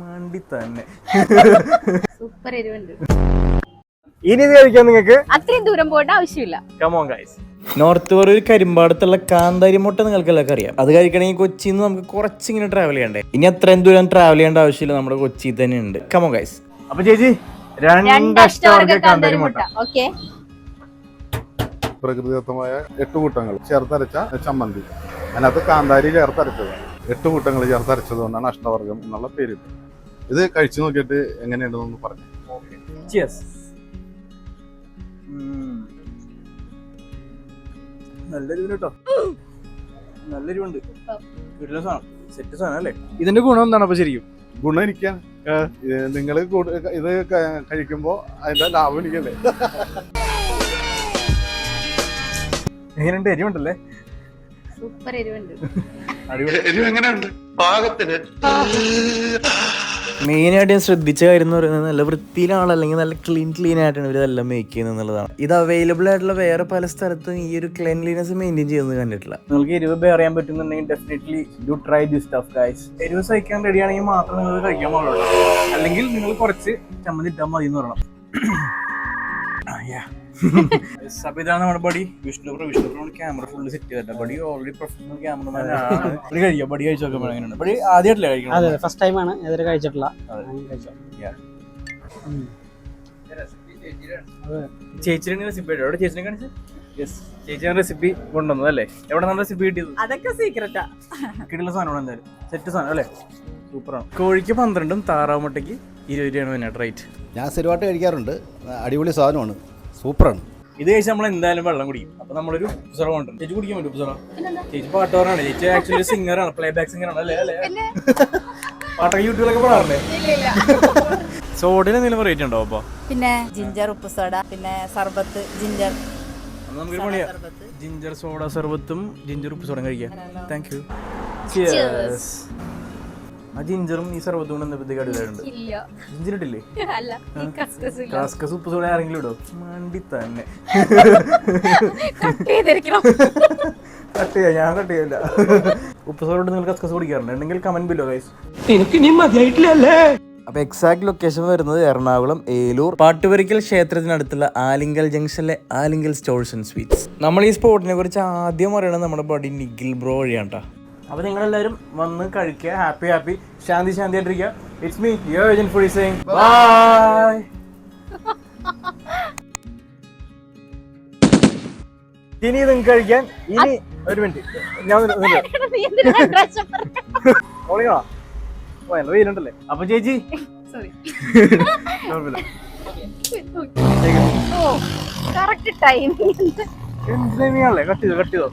മണ്ടി തന്നെ. സൂപ്പർ എരിവുണ്ട്. ഇനി ഇത് കഴിക്കാൻ നിങ്ങൾക്ക്? അത്രയും ദൂരം പോകേണ്ട ആവശ്യമില്ല. കമോൺ ഗൈസ് നോർത്ത് ഒരു കരിമ്പാടത്തുള്ള കാന്താരി മുട്ട നിങ്ങൾക്ക് എല്ലാവർക്കും അറിയാം. അത് കഴിക്കണമെങ്കിൽ കൊച്ചിയിൽ നിന്ന് നമുക്ക് കുറച്ചിങ്ങനെ ട്രാവൽ ചെയ്യണ്ടേ? ഇനി അത്രയും ദൂരം ട്രാവൽ ചെയ്യേണ്ട ആവശ്യമില്ല. നമ്മുടെ കൊച്ചിയിൽ തന്നെ ഉണ്ട്. കമോൺ ഗൈസ് അപ്പൊ ചേച്ചി രണ്ട് അഷ്ടവർഗ കാന്താരി മുട്ട. ഓക്കെ പ്രകൃതിദത്തമായ എട്ട് കൂട്ടങ്ങൾ ചേർത്തരച്ച ചമ്മന്തി. അതിനകത്ത് കാന്താരി ചേർത്തരച്ചത് എട്ട് കൂട്ടങ്ങൾ ചേർത്തരച്ചത് കൊണ്ടാണ് അഷ്ടവർഗം എന്നുള്ള പേര്. ഇത് കഴിച്ചു നോക്കിയിട്ട് എങ്ങനെയുണ്ടെന്ന് പറഞ്ഞു. നല്ലൊരു കേട്ടോ നല്ലൊരു ഉണ്ട് വീട്ടിലെ സാധനം. സെറ്റ് സാധനം അല്ലേ? ഇതിന്റെ ഗുണം എന്താണ് അപ്പൊ ശരിക്കും? ഗുണം എനിക്കാണ് നിങ്ങൾ ഇത് കഴിക്കുമ്പോ അതിന്റെ ലാഭം എനിക്കല്ലേ. എങ്ങനെയുണ്ട്? എരിവുണ്ടല്ലേ? സൂപ്പർ എരിവുണ്ട്. എങ്ങനെയുണ്ട്? പാകത്തിന്. മെയിനായിട്ട് ഞാൻ ശ്രദ്ധിച്ച കാര്യം എന്ന് പറയുന്നത് നല്ല വൃത്തിയിലാണ് അല്ലെങ്കിൽ നല്ല ക്ലീൻ ക്ലീൻ ആയിട്ടാണ് ഇവർ ഇതെല്ലാം മേക്ക് ചെയ്യുന്നത് എന്നുള്ളതാണ്. ഇത് അവൈലബിൾ ആയിട്ടുള്ള വേറെ പല സ്ഥലത്തും ഈ ഒരു ക്ലീൻലിനെസ് മെയിന്റെയിൻ ചെയ്യുന്നത് കണ്ടിട്ടില്ല. നിങ്ങൾക്ക് എരിവ് ബേ അറിയാൻ പറ്റുന്നുണ്ടെങ്കിൽ definitely do try this tough guys എരിവ് സഹിക്കാൻ റെഡി ആണെങ്കിൽ മാത്രം നിങ്ങൾ കഴിക്കാൻ പാടുള്ളൂ. അല്ലെങ്കിൽ നിങ്ങൾ കുറച്ച് ചമ്മന്തി ഇട്ടാൽ മതി എന്ന് പറയണം Yes, നമ്മുടെ buddy Vishnu pro Vishnu camera full set ചെയ്തിട്ട് ബടി ഓൾറെഡി പ്രൊഫഷണൽ ക്യാമറമാൻ ആണ്. ബഡി കഴിക്കാം ബടി കഴിച്ചു നോക്കുമ്പോൾ എങ്ങനെയാണ് ബടി ആദ്യമായിട്ടല്ലേ കഴിക്കണം അതെ ഫസ്റ്റ് ടൈമാണ് ഇതുവരെ കഴിച്ചിട്ടില്ല. ചേച്ചിയുടെ റെസിപ്പി എവിടെ ചേച്ചിനെ കാണിച്ചു? യെസ് ചേച്ചിയുടെ റെസിപ്പി കൊണ്ടുവന്നത് അല്ലേ? എവിടെ നമ്മൾ റെസിപ്പി കിട്ടിയത്? അതൊക്കെ സീക്രട്ടാ കിട്ടുള്ള സാധനമാണ് എന്തായാലും. സെറ്റ് സാധനം അല്ലേ? സൂപ്പറാണ് കോഴിക്ക് പന്ത്രണ്ടും താറാവ് മുട്ടയ്ക്ക് ഇരുപത് രൂപയാണ് റേറ്റ് ഞാൻ സ്ഥിരമായിട്ട് കഴിക്കാറുണ്ട്. അടിപൊളി സാധനമാണ്. സൂപ്പറാണ്. ഇത് കഴിച്ച് നമ്മൾ എന്തായാലും വെള്ളം കുടിക്കും. അപ്പൊ നമ്മളൊരു പുസ്തകം കൊണ്ടുവരും ചേച്ചി കുടിക്കാൻ പറ്റും പുസ്തകം? ചേച്ചി പാട്ടുകാരാണ് ചേച്ചി ആക്ച്വലി സിംഗറാണ് പ്ലേ ബാക്ക് സിംഗറാണ് അല്ലേ? അല്ലേ? പാട്ടൊക്കെ യൂട്യൂബിലൊക്കെ പാടാറില്ലേ? സോഡിന് എന്തെങ്കിലും വെറൈറ്റി ഉണ്ടോ അപ്പൊ? പിന്നെ ജിഞ്ചർ ഉപ്പ് സോഡ പിന്നെ സർബത്ത് ജിഞ്ചർ നമുക്കൊരു പണിയാ. ജിഞ്ചർ സോഡ സർബത്തും ജിഞ്ചർ ഉപ്പ് സോഡയും കഴിക്കാം. താങ്ക് യു ആ ജിഞ്ചറും ഈ സർവതും കൊണ്ട് എന്താ അടിപൊളിയുണ്ട് ഇല്ല. ജിഞ്ചർ ഇട്ടില്ലേ കസ്കസ് ഉപ്പ് സോഡ ആരെങ്കിലും ഇടോ? മണ്ടി തന്നെ. കട്ട് ചെയ്യാം ഞാൻ കട്ട് ചെയ്യില്ല. ഉപ്പ് സോഡ നിങ്ങൾ കസ്കസ് കുടിക്കാറുണ്ട്. ഉണ്ടെങ്കിൽ കമന്റ് ബില്ലോ ഗൈസ് അപ്പൊ എക്സാക്ട് ലൊക്കേഷൻ വരുന്നത് എറണാകുളം ഏലൂർ. പാട്ടുപരിക്കൽ ക്ഷേത്രത്തിനടുത്തുള്ള ആലിങ്കൽ ജംഗ്ഷനിലെ ആലിങ്കൽ സ്റ്റോൾസ് ആൻഡ് സ്വീറ്റ്സ്. നമ്മൾ ഈ സ്പോട്ടിനെ കുറിച്ച് ആദ്യം പറയണത് നമ്മുടെ ബഡി നിഖിൽ ബ്രോ വഴിയാണ് കേട്ടോ അപ്പൊ നിങ്ങളെല്ലാവരും വന്ന് കഴിക്കുക ഹാപ്പി ഹാപ്പി ശാന്തി ശാന്തി ആയിട്ടിരിക്കുക it's me your agent foodie saying bye ഇനി നിങ്ങൾക്ക് കഴിക്കാൻ ഇനി ഒരു മിനിറ്റ് ഞാൻ ഒന്ന് ഒന്ന് നീ എന്തിനാ dress up പറഞ്ഞെ? ഓളിയാ ഓ നല്ല വെയിലുണ്ടല്ലേ? അപ്പൊ ചേച്ചി. കുഴപ്പമില്ല. കറക്റ്റ് ടൈമിംഗ് എന്തിനാണല്ലേ കട്ട് ചെയ്തോ കട്ട് ചെയ്തോ.